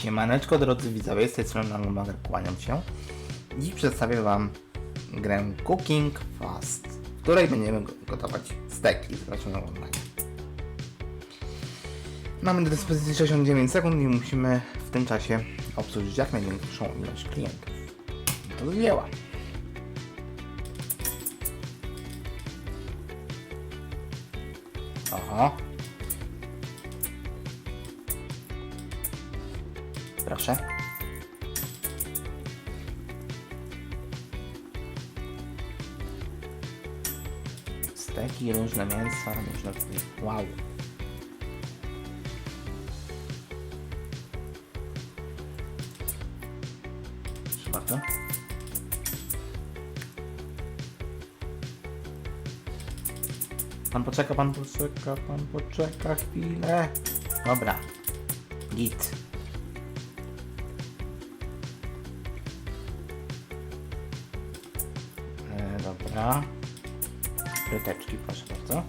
Siemaneczko drodzy widzowie, z tej strony Nangomager, kłaniam się. Dziś przedstawię Wam grę Cooking Fast, w której będziemy go- gotować steki z graczem online. Mamy do dyspozycji 69 sekund i musimy w tym czasie obsłużyć jak największą ilość klientów. To zwięła. Oho. Proszę. Steki, różne mięsa, różne... Wow. Bardzo. Pan poczeka, pan poczeka, pan poczeka chwilę. Dobra. Git. Dobra. Fryteczki, proszę bardzo.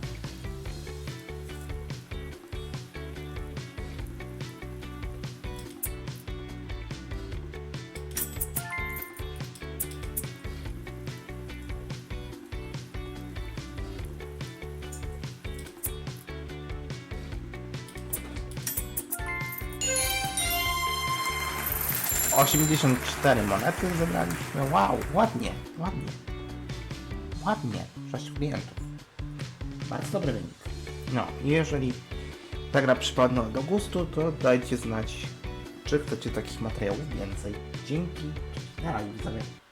Osiemdziesiąt cztery monety zebraliśmy. Wow, ładnie, ładnie. Ładnie, 6 klientów. Bardzo dobry wynik. No, jeżeli ta gra przypadła do gustu, to dajcie znać, czy chcecie takich materiałów więcej. Dzięki. Na razie.